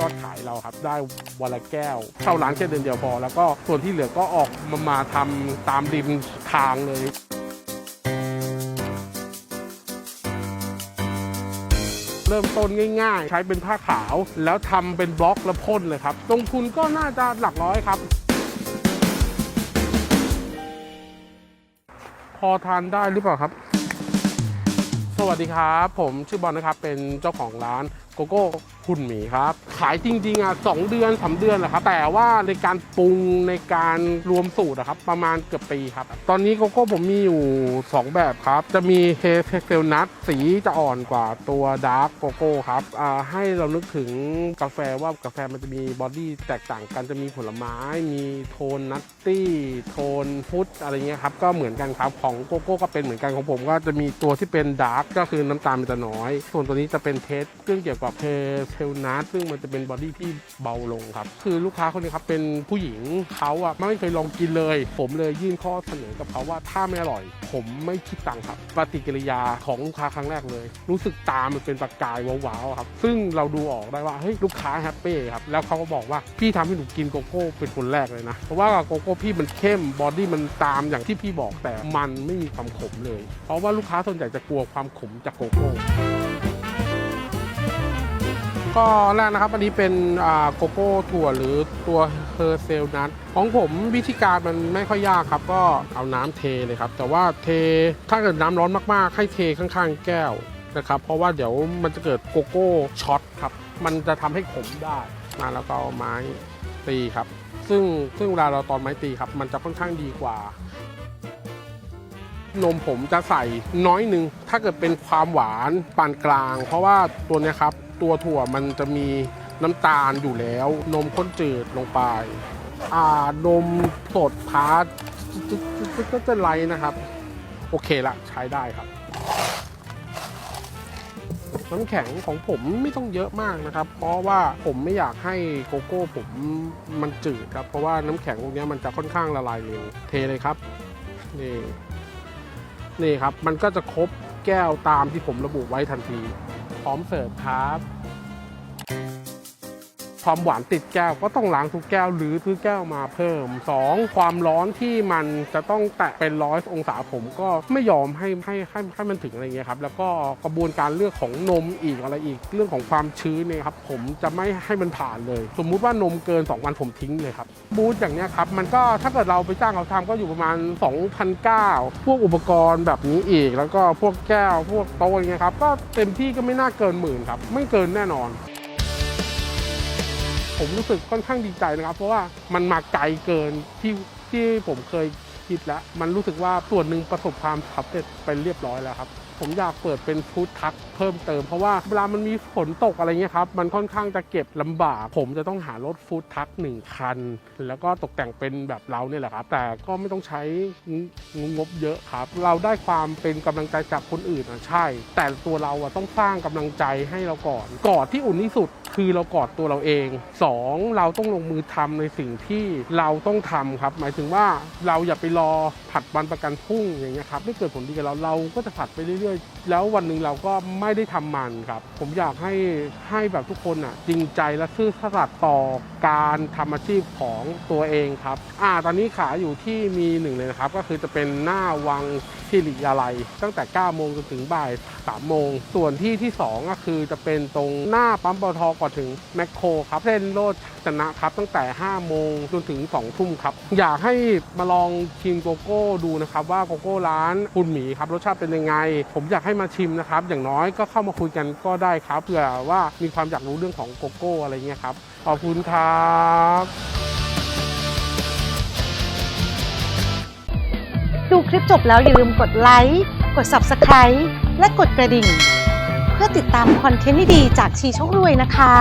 ยอดขายเราครับได้วันละแก้ว เข้าร้านแค่เดือนเดียวพอ แล้วก็ส่วนที่เหลือก็ออกมามาทำตามริมทางเลยเริ่มต้นง่าย ๆ ใช้เป็นผ้าขาว แล้วทำเป็นบล็อกแล้วพ่นเลยครับลงทุนก็น่าจะหลักร้อยครับ พอทานได้หรือเปล่าครับ สวัสดีครับ ผมชื่อบอลนะครับ เป็นเจ้าของร้านโกโก้คุณหมีครับ ขายจริงๆอะสองเดือนสาเดือนแหละครับ แต่ว่าในการปรุงในการรวมสูตรอะครับ ประมาณเกือบปีครับ ตอนนี้โกโก้ผมมีอยู่ 2 แบบครับ จะมีเฮเซลนัทสีจะอ่อนกว่าตัวดาร์กโกโก้ครับอ่าให้เรานึกถึงกาแฟว่ากาแฟมันจะมีบอดี้แตกต่างกันจะมีผลไม้ มีโทนนัตตี้โทนฟุตอะไรเงี้ยครับก็เหมือนกันครับของโกโก้ก็เป็นเหมือนกันของผม ก็จะมีตัวที่เป็นดาร์กก็คือน้ำตาลมันจะน้อย ส่วนตัวนี้จะเป็นเทสเรื่องเกี่ยวกับเพเทลนัทซึ่งมันจะเป็นบอดี้ที่เบาลงครับ คือลูกค้าคนนี้ครับเป็นผู้หญิงเขาอะไม่เคยลองกินเลย ผมเลยยื่นข้อเสนอกับเขาว่าถ้าไม่อร่อย ผมไม่คิดตังค์ครับปฏิกิริยาของลูกค้าครั้งแรกเลย รู้สึกตามันเป็นประกายว้าวๆครับ ซึ่งเราดูออกได้ว่าเฮ้ยลูกค้าแฮปปี้ครับแล้วเขาก็บอกว่าพี่ทำให้หนูกินโกโก้เป็นคนแรกเลยนะเพราะว่าโกโก้พี่มันเข้มบอดี้มันตามอย่างที่พี่บอกแต่มันไม่มีความขมเลย เพราะว่าลูกค้าส่วนใหญ่จะกลัวความขมจากโกโก้ ก็แรกนะครับ อันนี้เป็นโกโก้ถั่วหรือตัวเฮอร์เซลนัทของผมวิธีการมันไม่ค่อยยากครับ ก็เอาน้ำเทเลยครับ แต่ว่าเทถ้าเกิดน้ำร้อนมากๆ ให้เทข้างๆ แก้วนะครับ เพราะว่าเดี๋ยวมันจะเกิดโกโก้ช็อตครับ มันจะทำให้ขมได้มาแล้วก็เอาไม้ตีครับ ซึ่งซึ่งเวลาเราตอนไม้ตีครับ มันจะค่อนข้างดีกว่า นมผมจะใส่น้อยหนึ่งถ้าเกิดเป็นความหวานปานกลาง เพราะว่าตัวนี้ครับ ตัวถั่วมันจะมีน้ำตาลอยู่แล้ว นมข้นจืดลงไป อ่านมสดพาร์ก็จะไลนะครับ โอเคละใช้ได้ครับ น้ำแข็งของผมไม่ต้องเยอะมากนะครับ เพราะว่าผมไม่อยากให้โกโก้ผมมันจืดครับ เพราะว่าน้ำแข็งพวกนี้มันจะค่อนข้างละลายเร็วเทเลยครับนี่นี่ครับ มันก็จะครบแก้วตามที่ผมระบุไว้ทันที พร้อมเสิร์ฟครับ ความหวานติดแก้วก็ต้องล้างทุกแก้วหรือซื้อแก้วมาเพิ่ม 2. ความร้อนที่มันจะต้องแตะเป็นร้อยองศาผมก็ไม่ยอมให้ให้ให้ให้มันถึงอะไรเงี้ยครับแล้วก็กระบวนการเลือกของนมอีกอะไรอีก เรื่องของความชื้นเนี่ยครับผมจะไม่ให้มันผ่านเลย สมมุติว่านมเกิน 2 วันผมทิ้งเลยครับบูธอย่างเนี้ยครับมันก็ถ้าเกิดเราไปจ้างเขาทำก็อยู่ประมาณ2,900พวกอุปกรณ์แบบนี้อีก แล้วก็พวกแก้วพวกโต๊ะอย่างเงี้ยครับก็เต็มที่ก็ไม่น่าเกินหมื่นครับไม่เกินแน่นอน ผมรู้สึกค่อนข้างดีใจนะครับ เพราะว่ามันมาไกลเกินที่ที่ผมเคยคิดแล้ว มันรู้สึกว่าส่วนหนึ่งประสบความสำเร็จไปเรียบร้อยแล้วครับ ผมอยากเปิดเป็นฟู้ดทัคเพิ่มเติมเพราะว่าเวลามันมีฝนตกอะไรเงี้ยครับมันค่อนข้างจะเก็บลำบาก ผมจะต้องหารถฟู้ดทัคหนึ่งคัน แล้วก็ตกแต่งเป็นแบบเราเนี่ยแหละครับ แต่ก็ไม่ต้องใช้งบเยอะครับ เราได้ความเป็นกำลังใจจากคนอื่นอะใช่ แต่ตัวเราอะต้องสร้างกำลังใจให้เราก่อนกอดที่อุ่นที่สุดคือเรากอดตัวเราเอง 2. เราต้องลงมือทำในสิ่งที่เราต้องทำครับ หมายถึงว่าเราอย่าไปรอผัดวันประกันพรุ่งอย่างเงี้ยครับไม่เกิดผลดีกับเราเราก็จะผัดไปเรื่อยๆ แล้ววันหนึ่งเราก็ไไม่ได้ทำมันครับ ผมอยากให้ให้แบบทุกคนอะจริงใจและซื่อสัตย์ต่อการทำอาชีพของตัวเองครับ อ่าตอนนี้ขายอยู่ที่มีหนึ่งเลยนะครับ ก็คือจะเป็นหน้าวังสิริยาลัย ตั้งแต่ 9 โมงจนถึงบ่าย 3 โมง ส่วนที่ที่ 2 ก็คือจะเป็นตรงหน้าปั๊มปตทก่อนถึงแมคโครครับเส้นโลดชนะครับ ตั้งแต่ 5 โมงจนถึง 2 ทุ่มครับ อยากให้มาลองชิมโกโก้ดูนะครับ ว่าโกโก้ร้านคุณหมีครับรสชาติเป็นยังไง ผมอยากให้มาชิมนะครับ อย่างน้อยก็เข้ามาคุยกันก็ได้ครับเผื่อว่ามีความอยากรู้เรื่องของโกโก้อะไรเงี้ยครับขอบคุณครับดูคลิปจบแล้วอย่าลืมกดไลค์ กด Subscribe และกดกระดิ่ง เพื่อติดตามคอนเทนต์ดีๆจากชีช่องรวยนะคะ